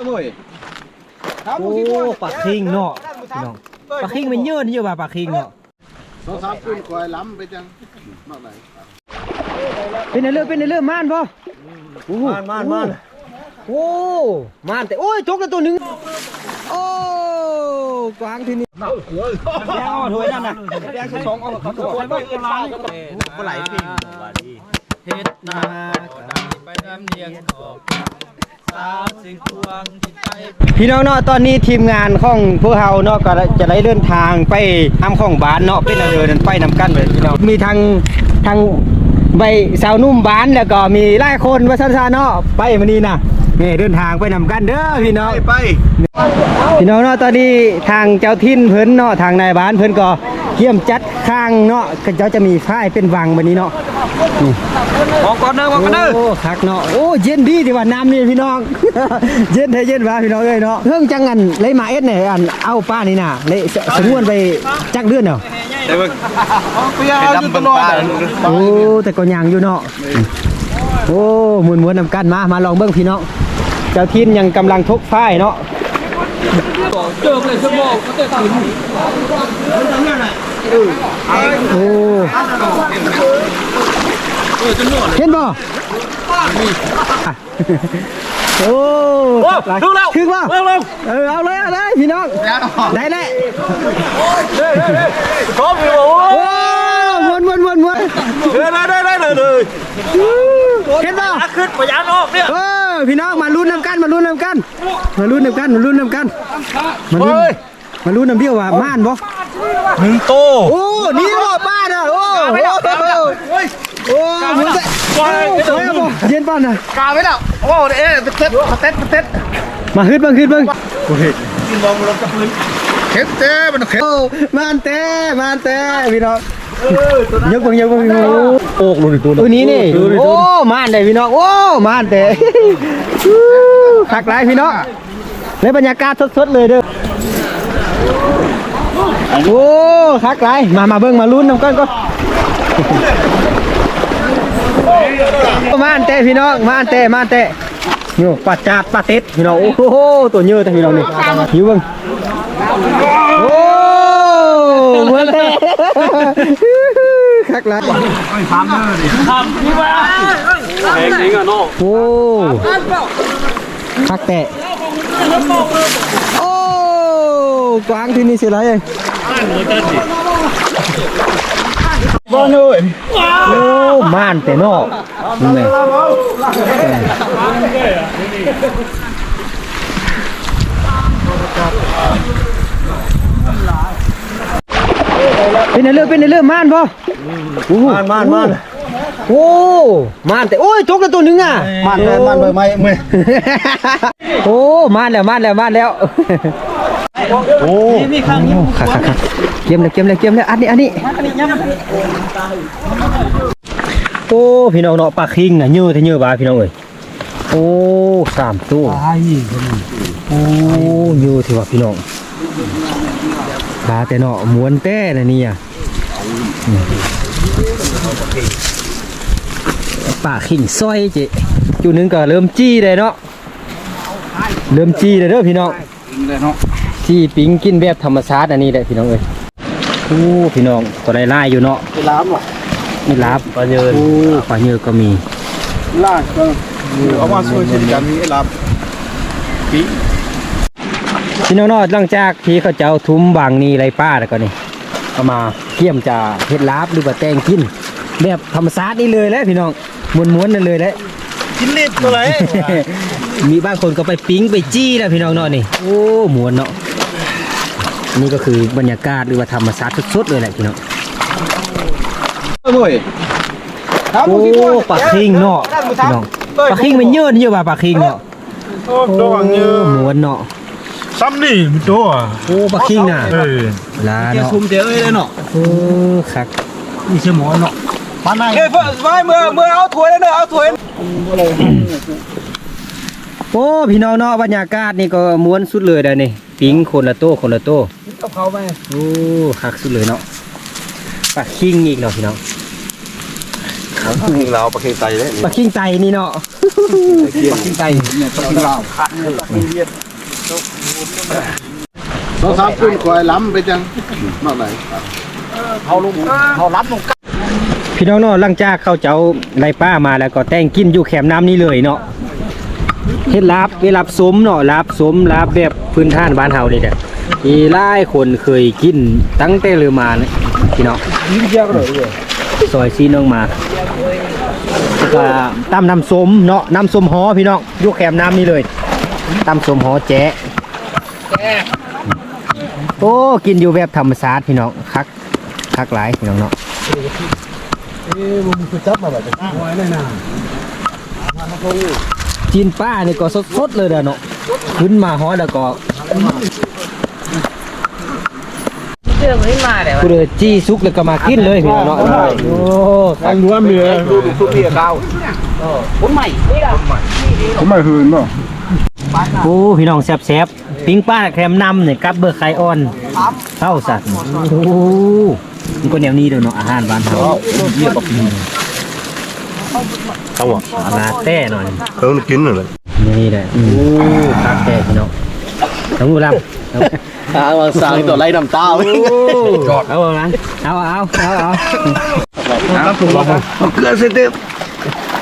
โอ้ปลาคิงเนาะพี่น้องปลาคิงมันเยอะนี่อยู่ว่าปลาคิงเนาะสองสามคุณคอยล้ำไปจังมากไหนเป็นในเรื่องเป็นในเรื่องม่านป่ะม่านม่านม่านโอ้ม่านแต่โอ้ยจกแล้วตัวหนึงโอ้กวางที่นี่แดงเอาถ้วยนั่นน่ะแดงสองเอาเขาตัวไปเวลาปลาไหลพี่เฮ็ดนาไปน้ำเนียงขอบ สาวสิงควงที่ไปพี่น้องเนาะตอนนี้ทีมงานของพวกเฮาเนาะก็จะได้เดินทางไปทำของบ้านเนาะเป็นอะไรนั้นไปนำกันเลยพี่น้องมีทางทางใบสาวนุ่มบ้านแล้วก็มีหลายคนว่าซั่นๆเนาะไปมื้อนี้น่ะนี่เดินทางไปนำกันเด้อพี่น้องไปพี่น้องเนาะตอนนี้ทางเจ้าทินเพิ่นเนาะทางนายบ้านเพิ่นก็ เขี่ยมจัดข้างเนาะก็เจ้าจะมีฝ้ายเป็นวังแบบนี้เนาะนี่มองก่อนเด้อมองก่อนเด้อโอ้คักเนาะโอ้เย็นดีที่ว่าน้ำนี่พี่น้อง เย็นแท้เย็นว่าพี่น้องเอ้ยเนาะเพิ่งจังอันเลยมาเอ็ดเนี่ยอันเอาป้านี่น่ะเลยสสงวนไปจักเดือนเนาะได้เบิ่งเปียเอาอยู่ตลอดโอ้แต่ก็ยังอยู่เนาะโอ้มวนมวนๆนำกันมามาลองเบิ่งพี่น้องเจ้าทินยังกำลังทุกฝ้ายเนาะเจอเลยชั่วโมงก็เตะถึง โอ้เห็นบ่โอ้ถึงแล้วถึงบ่เร็วเร็วเออเอาเลยเอาเลยพี่น้องได้แล้วพร้อมอยู่โอ้วนวนวนวนเด้ได้ได้ได้เลยเห็นบ่ขึ้นพยานออกเนี่ยเออพี่น้องมาลุ้นนำกันมาลุ้นนำกันมาลุ้นนำกันมาลุ้นนำกันมาลุ้นมาลุ้นนำเดียวว่าม่านบ่ หนึ่งโตโอ้นี่บ่บ้านอะโอ้โหโอ้เหมือนจะโอ้สวยอะบ่เย็นป่านน่ะกาไว้แล้วโอ้เอ๊ะเต็ดเต็ดเต็ดมาฮึดเบิ่งฮึดเบิ่งเข็ดเต้มันเข็ดโอ้มานเต้มานเต้พี่น้องยกเบิ่งยกเบิ่งโอ้โอกลุนตัวนี้นี่โอ้มานได้พี่น้องโอ้มานเต้คักหลายพี่น้องในบรรยากาศสดๆเลยเด้อ โอ้คักหลยมามาเบิ่งมาลุ้นน้ำกันก่อนมานเต้พี่น้องมานเต้มานเต้นี่ปลาจาดปลาเต็ดพี่น้องโอ้โหตัวเยอะแต่พี่น้องนี่อยู่เบิ่งโอ้เมือนเต้คักแล้วทำนี่ว่าแพงจริงอะโน่โอ้คักแตะ โอ้กวางที่นี่สิไรเองบ้านเลยโอ้ม่านแต่นอกนี่ไงเป็นในเรื่องเป็นในเรื่องม่านป่ะม่านม่านม่านโอ้ม่านแต่โอ้ยจกแล้วตัวหนึงอะม่านเลยม่านเลยไม่ไม่โอ้ม่านแล้วม่านแล้วม่านแล้ว โอ้มีข้างนี้โอ้ค่ะค่ะค่ะเกมแล้วเกมแล้วเกมแล้อันนี้อันนี้โอ้พี่น้องเนาะปลาคิงน่ะเยอะแต่เยอะบาพี่น้องเอ้ยโอ้สามตัวโอ้เยอะที่ว่าพี่น้องปลาแต่เนาะม้วนแต่น่ะนี่อะปลาคิงซอยเจจุดนึงก็เริ่มจี้เลยเนาะเริ่มจี้เลยเด้อพี่น้อง เลยเนาะที่ปิ้งกินแบบธรรมชาติอันนี้แหละพี่น้องเอ้ยโอ้พี่น้องตัวไล่ๆอยู่เนาะไปล้ำหรอนี่ลาบปลาเยินโอ้ปลาเยินก็มีล่างก็เอามาช่วยกินกันมีล้พี่น้องเนาะหลังจากที่เขาเจ้าทุ้มบางนี่ไรป้าแล้วก็นี่เอามาเกี่ยมจะเฮ็ดลาบหรือว่าแตงกิน แบบธรรมชาตินี่เลยแหละพี่น้องม้วนๆนั่นเลยแหละำกินรีบตัวไหนมีบางคนก็ไปปิ้งไปจี้แล้วพี่น้องเนาะนี่ โอ้ม้วนเนาะ นี่ก็คือบรรยากาศหรือว่าธรรมชาติสดๆเลยแหละพี่น้องโอ้ยโอ้ปลาคิงเนาะพี่น้องปลาคิงมันเยอะนี่อยู่ว่าปลาคิงเนาะโอ้ตัวเยอะม้วนเนาะซ้ำนี่มันตัวโอ้ปลาคิงน่ะเออลาเดี๋ยวเนาะซุ่มเดี๋ยวเอ้ยเลยเนาะโอ้คักมีเสมอเนาะปานไหนเฮ้ยเพื่อนไว้เมื่อเมื่อเอาถ้วยแล้วเด้อเอาถ้วยโอ้พี่น้องเนาะบรรยากาศนี่ก็ม้วนสุดเลยเด้อนี่ ปิ้งคนละโต๊ะคนละโต๊ะเอาเขาไปโอ้คักสุดเลยเนาะปลาคิงอีกเนาะพี่น้องเราประเคนไตเลยปลาคิงไตนี่เนาะปลาคิงไตเนี่ยปลาคิงลาวเราสามคนคอยล้ำไปจังนอกไหนเขาลงเขารับลงพี่น้องเนาะหลังจากเขาเจ้าไล่ป้ามาแล้วก็แต่งกินอยู่แคมป์น้ำนี้เลยเนาะ เฮ็ดลาบเวลาสมเนาะลาบสมลาบแบบพื้นฐานบ้านเฮานี่แหละมีหลายคนเคยกินตั้งแต่เรือมาเนี่ยพี่น้องยิ่งเยอะเลยซอยซีน้องมาแล้วก็ตำน้ำส้มเนาะน้ำส้มหอพี่น้องอยุคแคมน้ำนี้เลยตำส้มหอแจ๊ะโอ้กินอยู่แบบธรรมชาติพี่น้องคักคักหลายพี่น้องเนาะคือจับมาแบบนี้ จีนป้านี่ก็สดๆเลยเด้อเนาะขึ้นมาฮอดแล้วก็เรื่องไม่มาเดี๋ยวกูเดอจี้ซุกแล้วก็มากินเลยพี่น้องเนาะโอ้ทางนัวเมียดูดูทุกที่ก้าวผมใหม่นี่ละผมไม่หืนบ่โอ้พี่น้องแซ่บๆปิ้งป้าแคมน้ำเนี่ยกับเบอร์ไข่อ่อนเข้าสัตว์โอ้มันก็แนวนี้เด้อเนาะอาหารบ้านเฮาต้องหวะอาณาแต้หน่อยเออกินเลยนี่แหละโอ้คักแต้พี่น้องต้องดูลำเอาสางตัวไล่น้ำตาเลยจอดเอาเอานั้นเอาเอาเอาเอาเกลือเสด็จ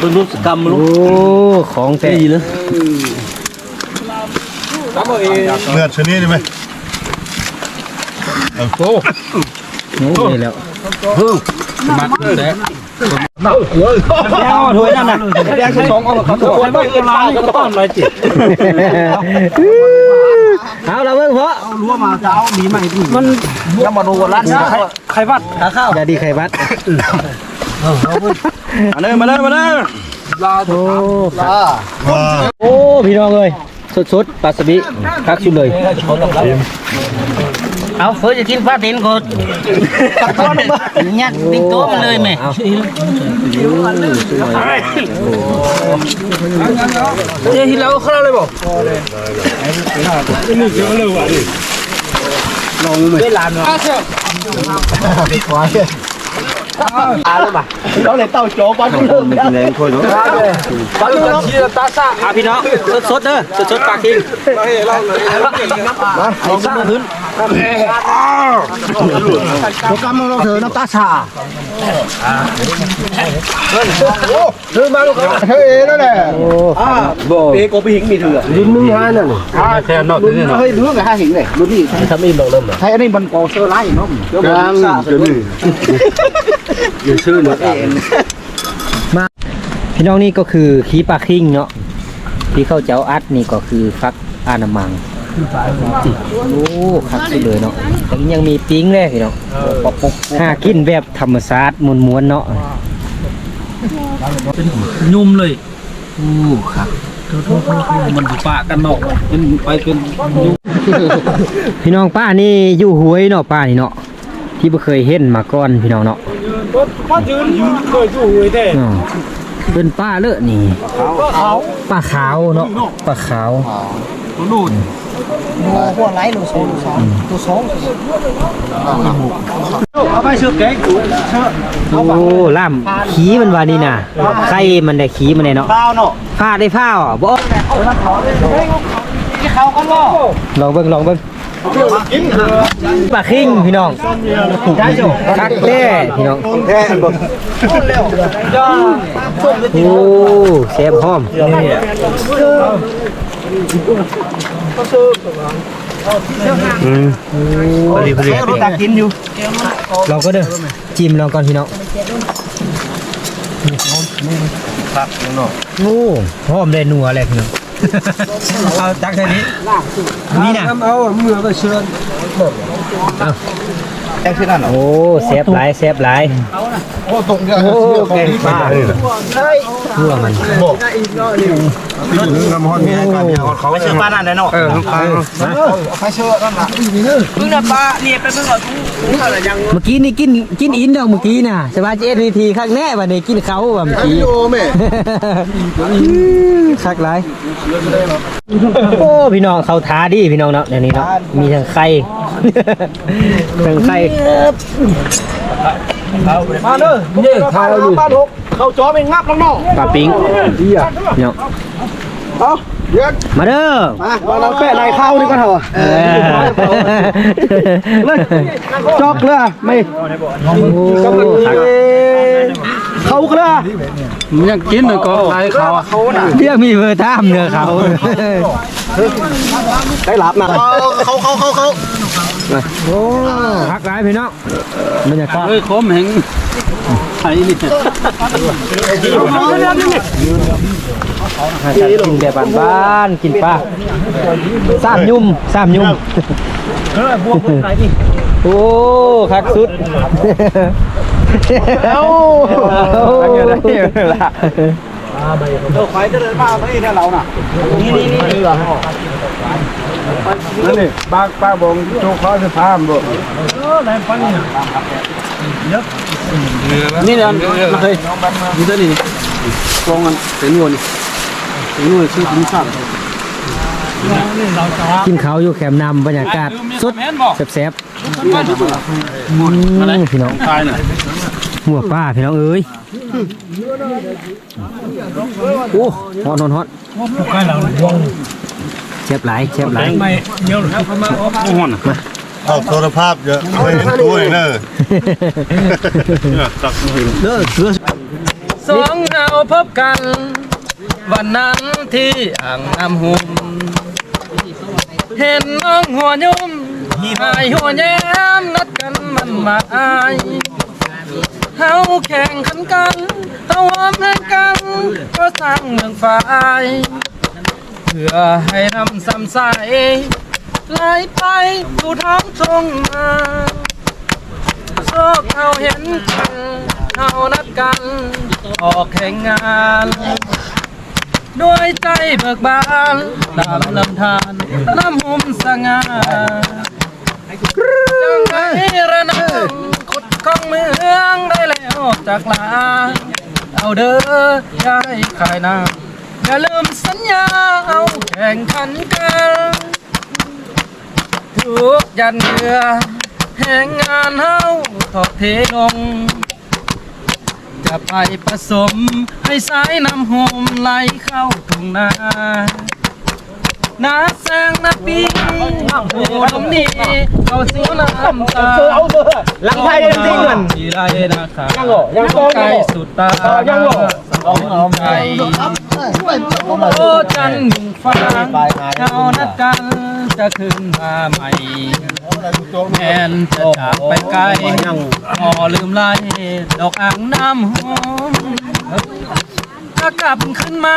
โอ้ของแท้เลยเลือดชนิดใช่ไหมโอ้ โหโอ้ยแล้วมัดเลยแล้วถ้วยนั่นน่ะแดงสองเอาเขาตัวไอ้บ้านก็ล้างก็ต้อนเลยจิเอาละเบิ่งเพราะรั้วมาจะเอาหมีใหม่ที่มันยังมาดูร้านใครวัดหาข้าวอย่าดีใครบัดมาเลยมาเลยมาเลยลาโอ้ลาโอ้พี่น้องเอ้ยสุดๆปลาสบิคักชุดเลย เอาเพื่อจะกินปลาเต็นก่อนยัดติ๊กโต๊ะมันเลยแม่เอาเจ๊ที่เราเข้าเลยบอกเราเลยเต้าโจ๊กบ้านเริ่มแล้วแรงค่อยเนาะบ้านเริ่มที่ตาซ่าอะพี่น้องสดๆเด้อสดๆปลาคิงเอาซ่าขึ้นโป รแกรมเราเถอะน้ำตาชาเดินมาลูกเฮ้ยนั่นแหละอ้บ่เป๊กก็ไปหิงมีเถื่อรุ่นนึงฮะนั่นแค่นอกรุ่นเฮ้ยเรื่องกับห้าหิงเลยรุ่นนี้ทำอีเราเริ่มใช่อันนี้มันกอเซอร์ไล่เนาะกลางเดี๋ยวนี้อย่าชื่อเนาะเองพี่น้องนี่ก็คือขี้ปลาคิงเนาะที่เขาเจ้าอัดนี่ก็คือฟักอานามัง โอ้คักสุดเลยเนาะแต่ยังมีปิ้งเลยพี่น้องหากินแบบธรรมชาติม้วนๆเนาะยุ่มเลยโอ้ครับมันอยู่ปะกันเนาะมันไปเป็นพี่น้องป้านี่อยู่ห้วยเนาะป้านี่เนาะที่บ่เคยเห็นมาก่อนพี่น้องเนาะป้ายืนยืนเคยอยู่เด้อ๋อเป็นป้าเลอะนี่ป้าขาวเนาะป้าขาว หัวไหลลูกสองลูกสองตัวสองเอาไปเชือกแกงกูเชือกโอ้ล่ามขี้มันวานี่น่ะไข่มันได้ขี้มันเนาะข้าวเนาะผ้าได้ผ้าอะบ่เขาก็ล่อลองเบิ่งลองเบิ่งปลาคิงพี่น้องคักแท้พี่น้องแท้บ่โอ้แซ่บหอม อืมพอดีพอดีตากินอยู่เราก็เด้อจิ้มลองก่อนพี่น้องครับเนาะโอ้หอมเลยนัวเลยพี่น้องเอาตักแค่นี้นี่นะเอาเมื่อไปเชิญ แจ้งที่นั่นเหรอโอ้แซ่บหลายแซ่บหลายโอ้ตรงกันโอ้แกงปลานี่แหละทั่วมันน้ำฮ้อนมีให้กันเนี่ยเขาไปเชือกบ้านนั่นเลยเนาะเออน้ำตาลไปเชือกนั่นน่ะมึงน่ะปลาเนี่ยไปเพิ่งเอาทุ่งอะไรยังเมื่อกี้นี่กินกินอินดอกเมื่อกี้น่ะสบายเจ็ดนาทีข้างแน่วันนี้กินเขาว่าเมื่อกี้โอ้แม่คักหลายโอ้พี่น้องเขาท้าดิพี่น้องเนาะเดี๋ยวนี้เนาะมีทั้งไข่ทั้งไข่มาเด้อเนี่ยทายอยู่บ้านหกเขาจอไปงับน้องปลาปิ้งๆเหี้ยเนาะเอาเดี๋ยวมาเด้อมามาเราแปะลายเข้านี่ก็เถอะเออเลยจอกเลยไม่โอ้คัก เขาก็เลยมันยังกินเลยก็ไรเขาอะเขาน่ะเรียกมีเบอร์ท่ามเนื้อเขาได้รับนะเขาเขาเขาเขาโอ้พักร้ายพี่น้องบรรยากาศเฮ้ยคมแห่งไอ้นี่กินแบบบ้านๆกินปลาสามยุ่มสามยุ่มโอ้คักสุด เอ้าทักเยอะได้ละเราไฟจะเดินมาเอาที่เนี่เราน่ะ นี่นี่นี่เหรอนั่นนี่บ้าบ้าบงโชคเขาจะพามบ่นี่นะเฮ้ยนี่ตัวนี้กองกันเป็นนวลเป็นนวลชื่อคุ้มสั่งกินเขาวอยู่แคมป์นำบรรยากาศสุดแซ่บๆอืมพี่น้องตายน่ะ หัวป้าพี่น้องเอ้ยโอ้ฮอตฮอตฮอตเชฟหลายเชฟหลายโอ้โหน่ะเอาโทรภาพเยอะไม่เห็นตัวเองเนอะเนี่ยตักมือเด้อเสือสองเราพบกัน วันนั้นที่อ่างน้ำหุ่มเห็นน้องหัวยุ่มหายหัวแย้มนัดกันมันมาอาย เฮาแข่งขันกันเฮาหอมแห่งกันก็สร้างเมืองฝ่ายเพื่อให้นำซ้ำใสไหลไปสู่ท้องทงนาโชคเขาเห็นกันเขานัดกัน ออกแข่งงาน ด้วยใจเบิกบานตามลำธารน้ำหุมสง่า จากลาเอาเด้อย่าให้ขายน้าอย่าลืมสัญญาเอาแข่งขันกันทุกยันเรือแห่งงานเฮาทอดเทลง จะไปผสมให้สายน้ำหอมไหลเข้าทุ่งนา นาแสงนาปีโอ้ลมนี้เข้าสู่น้ำตาหลังไพ่จริงๆมันทีไรนะคะยังไกลสุดตายังเอาใจโอ้จันทร์หนึ่งฟ้าเขานัดกันจะขึ้นมาใหม่แมนจะจากไปไกลพอลืมไล่ดอกอ่างน้ำหอมถ้ากลับขึ้นมา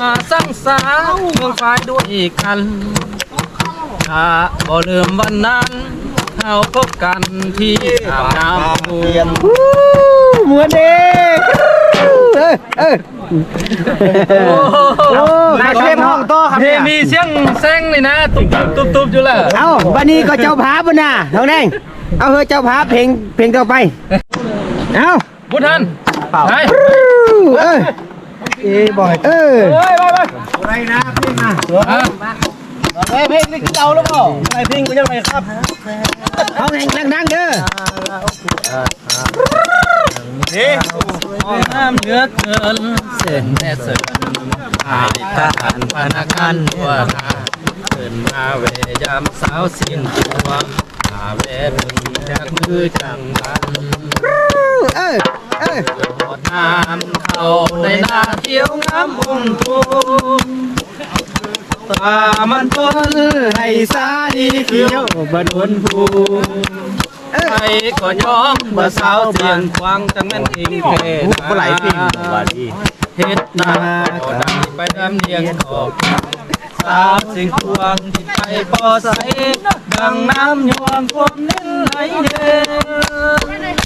มาสร้างสาวเมืองฝ่ายด้วยกันถ้าบ่ลืมวันนั้นเราพบกันที่อาบน้ำปูนเหมือนเด็กเออเออโอ้นายเทพห้องโตครับเฮเนี่ยมีเสียงแซงเลยนะ ตุบตุบตุบอยู่แล้วเอ้าวันนี้ก็เจ้าภาพบ่น่ะน้องแดงเอาเฮ้ยเจ้าภาพเพลงเพลงต่อไป เอ้าพุทธันไปเออ เอ้บ่อยเอออะเพลงนี่คือเอาแล้วเปล่าไอเพลงก็ยังไงครับเอาแรงดังๆเด้อน้ำเหลือเกินเส้นแม่เสิร์ฟหายทหารพนักงานทั่วหน้าเดินมาเวยามสาวสิ้นตัวมาเวบึงจากมือจังบัน เออเออโดดน้ำเข้าในนาเขียวงามอุ่มทุ่มตามันทนให้สาดีเขียวบนวนภูใครก็ยอมเมื่อสาวเสียงควางจังแม่นอิงเพนาไหลพิงว่าดีเฮ็ดนาก็ดังไปดำเนียงขอบสาวสิ่งควงที่ไปปอใสดังน้ำยวงความเน้นไหลเด่น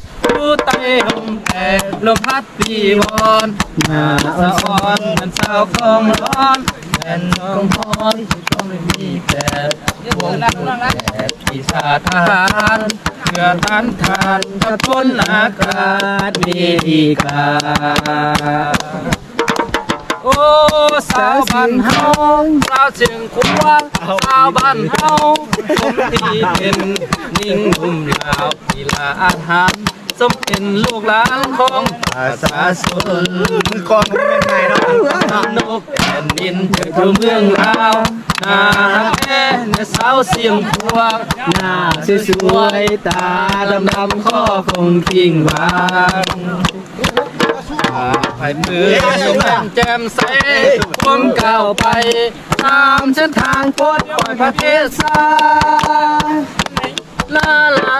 ต้ลมแต่ลมพัดปีวอนหน้าสะอ่อนมันสาวของร้อนแผ่นทองพรที่ต้องไม่มีแก่วงแก่ปีศาจทหารเพื่อต้านทานกับทนอากาศมีดีกาโอ้สาวบ้านเฮาสาวเชียงควาสาวบ้านเฮาผมที่เป็นนิ่งนุ่มลาวกีฬาอาหาร สมเป็นลูกหลานของประชาชนมือกองก็ไม่เป็นไงเนาะนกแผ่นดินเธอคือเมืองลาวนาแม่เนสาวเสียงพวกหน้าสวยๆตาดำดำๆข้อคงทิ้งวางไปมือมันแจ่มใสผมก้าวไป ตามเส้นทางโคตรปล่อยประเทศสาลาลา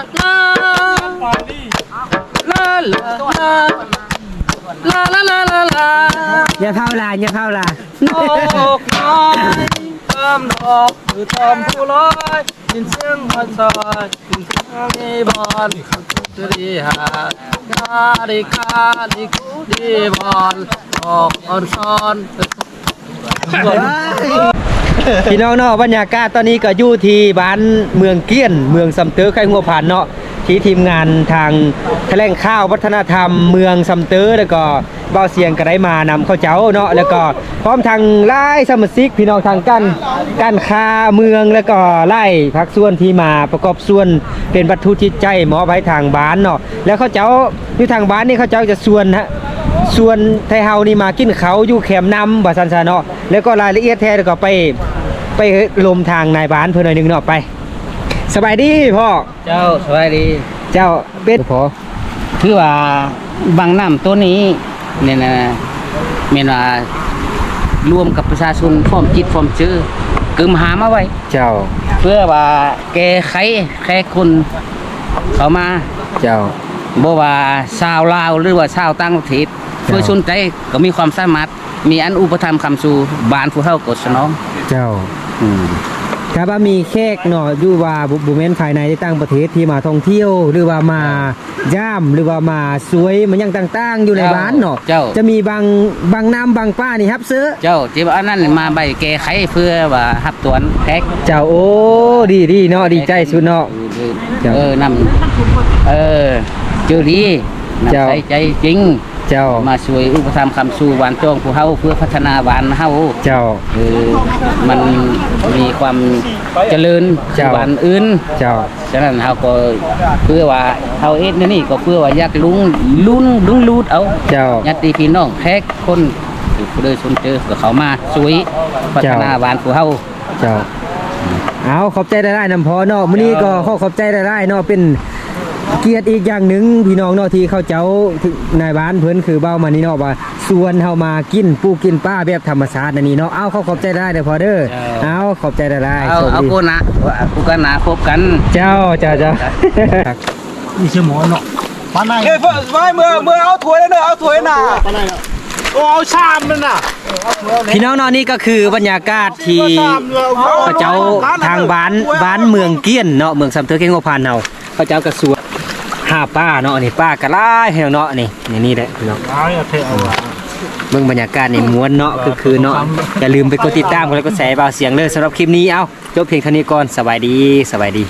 ลาลาลาลาลาลาลาลาอย่าเข้าลาอย่าเข้าลานกน้อยตามดอกคือตอมผู้ลอยยินเสียงมันซอยยินเสียงมีบอลจะดีหากาดีกาดีกูดีบอลออกอ่อนซ้อนพี่น้องเนาะบรรยากาศตอนนี้ก็อยู่ที่บ้านเมืองเกี้ยน เมืองสำเตอไข่งัวผ่านเนาะ ที่ทีมงานทางแถลงข่าววัฒนธรรมเมืองสำเตอแล้วก็เบาเสียงก็ได้มานำเข้าเจ้าเนาะแล้วก็พร้อมทางไล่สมาชิกพี่น้องทางกันการค้าเมืองแล้วก็ไล่พักส่วนที่มาประกอบส่วนเป็นวัตถุจิตใจหมอไว้ทางบ้านเนาะแล้วเขาเจ้าอยู่ทางบ้านนี่เขาเจ้าจะส่วนฮะส่วนไทยเฮานี่มากินเขาอยู่แคมป์นำบาซันซาเนาะแล้วก็รายละเอียดแท้วก็ไปไปลมทางนายบ้านเพิ่นหน่อยหนึงเนาะไป สบายดีพ่อ เจ้าสวัสดี เจ้าเป็ดพอคือว่าบางน้ำตัวนี้เนี่ยนะเมนว่ารวมกับประชาชนพร้อมจิตพร้อมชื่อกึมหามาไว้ เจ้า เพื่อว่าแก้ไขแค่คนเขามา เจ้าบ่ว่าชาวลาวหรือว่าชาวต่างประเทศเพื่อชนใจก็มีความสามารถมีอันอุปถัมภ์คำสู่บ้านผู้เฮากดสนอง เจ้า อืม ถ้าว่ามีแขกเนาะอยู่ว่าบุบุแม่นภายในต่างประเทศที่มาท่องเที่ยว หรือว่ามาย่ามหรือว่ามาสวยมันยังต่าง ๆ อยู่ในบ้านเนาะเจ้าจะมีบางบางน้ำบางป้านี่ครับซื้อเจ้าที่ว่าอันนั้นมาใบแก้ไขเพื่อว่าหับตวนแท็กเจ้าโอ้ดีดีเนาะดีใจสุดเนาะเจ้าเออนำเออเจอดีนำเจ้าใจใจจริง เจ้ามาช่วยอุปถัมภ์คำสู่หวานจ้องผู้เฮาเพื่อพัฒนาหวานเฮาเจ้าคือมันมีความเจริญเจ้าหวานอื่นเจ้าฉะนั้นเฮาก็เพื่อว่าเฮาเอ็ดนี่ก็เพื่อว่าอยากลุงลุ้นลุงลูดเอาเจ้าญาติพี่น้องแขกคนที่ผู้ใดสนเจอก็เขามาช่วยพัฒนาเจ้าหวานผู้เฮาเจ้าเอาขอบใจได้ได้นำพอเนาะมื้อนี้ก็ขอขอบใจได้ได้เนาะเป็น เกียรติอีกอย่างหนึ่งพี่น้องเนาะที่เขาเจ้าที่นายบ้านเพิ่นคือเบ้ามานี่เนาะว่าส่วนเฮามากินปูกินป้าแบบธรรมชาติอันนี้เนาะเอาเขาขอบใจได้เด้อพอเด้อเอาขอบใจได้ได้เอาโชคเอาดีกูนะว่ากูกันนะพบกัน เจ้าเจ้าเจ้านี่ชื่อหมอเนาะปานไหนเฮ้ยเพื่อนไว้เมื่อเมื่อเอาถ้วยแล้วเนอะเอาถ้วยน่ะปานไหนเนาะโอ้เอาชามมันน่ะพี่น้องเนาะนี่ก็คือบรรยากาศที่ชามเราเอาเขาเจ้าทางบ้านบ้านเมืองเกี้ยนเนาะเมืองสำเทอเก่งกว่าพานเฮาเขาเจ้ากระสวน ห้าป้าเนาะนี่ป้ากระไล่ให้เนาะนี่นี่นี่แหละพี่น้องเอาเนี่ยเทเอาะเบิ่งบรรยากาศนี่ม้วนเนาะคือคือเนาะอย่าลืมไปกดติดตามกดไลค์กดแชร์เบาเสียงเลยสำหรับคลิปนี้เอาจบเพียงเท่านี้ก่อนสบายดีสบายดี